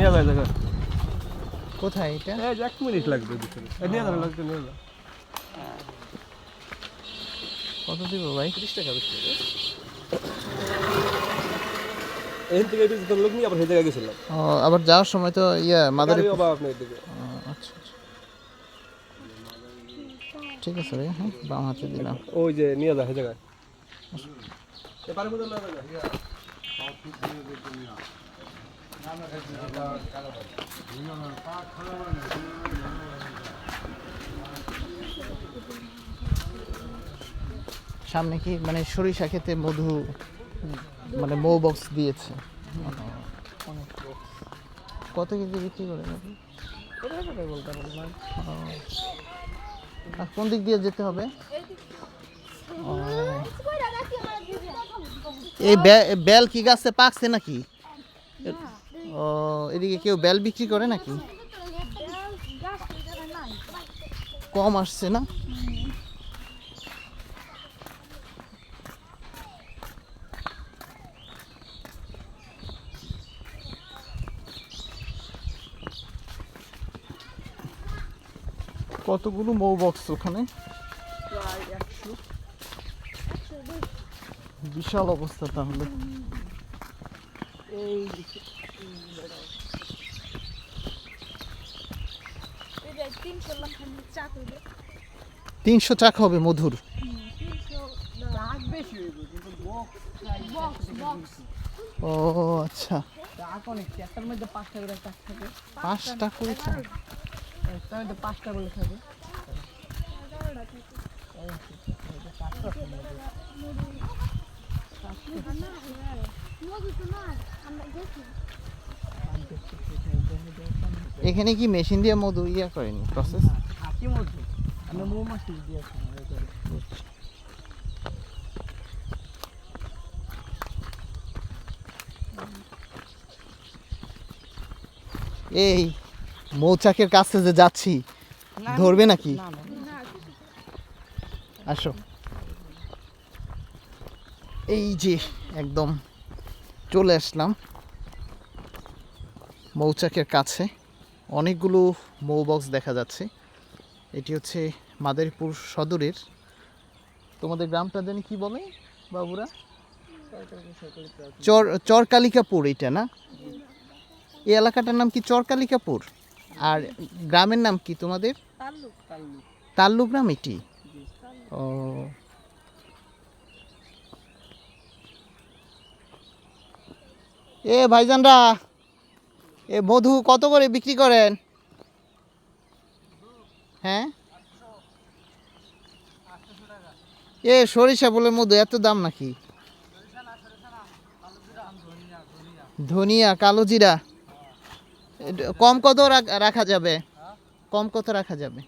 নিয়ে যায় জায়গা কোথায় এটা? এই এক মিনিট লাগবে ভিতরে। নিয়ে যাবে লাগবে নিয়ে যাবে কত দিব ভাই? তিরিশ টাকা বিশ এখান থেকে একটু লোক নিয়ে আবার সেই জায়গায় গেছিলাম। ও আবার যাওয়ার সময় তো ইয়া মাদারে অভাব আপনার দিকে আচ্ছা আচ্ছা। ঠিক আছে ভাই হ্যাঁ বাম হাতে দিলাম। ওই যে নিয়ে যা সেই জায়গায়। এবারে মধ্যে না সামনে কি মানে সরিষা খেতে মধু মানে মৌ বক্স দিয়েছে? কত কেজি বিক্রি করে কোন দিক দিয়ে যেতে হবে? এই বেল কি গাছে পাকছে নাকি? ও এদিকে কেউ বেল বিক্রি করে নাকি? কম আসছে না? কতগুলো মৌ বক্স ওখানে? বিশাল অবস্থা তাহলে। করবে তিনশো চাক হবে মধুর। বক্স বক্স ও আচ্ছা। পাঁচটা করে তো না আমরা দেখি এখানে কি মেশিন দিয়ে মধু ইয়া করেনি? প্রসেস এই মৌচাকের কাছে যে যাচ্ছি ধরবে নাকি? আসো। এই যে একদম চলে আসলাম মৌচাকের কাছে। অনেকগুলো মৌ বক্স দেখা যাচ্ছে। এটি হচ্ছে মাদারীপুর সদরের। তোমাদের গ্রামটা জানি কি বলে বাবুরা? চর চরকালিকাপুর এটা না? এই এলাকাটার নাম কি চরকালিকাপুর? আর গ্রামের নাম কি তোমাদের? তাল্লু গ্রাম এটি? ও এ ভাইজানরা, এ মধু কত করে বিক্রি করেন? হ্যাঁ? এ সরিষা বলে মধু, এত দাম নাকি? ধনিয়া, কালো জিরা। কম কত রাখা যাবে? কম কত রাখা যাবে?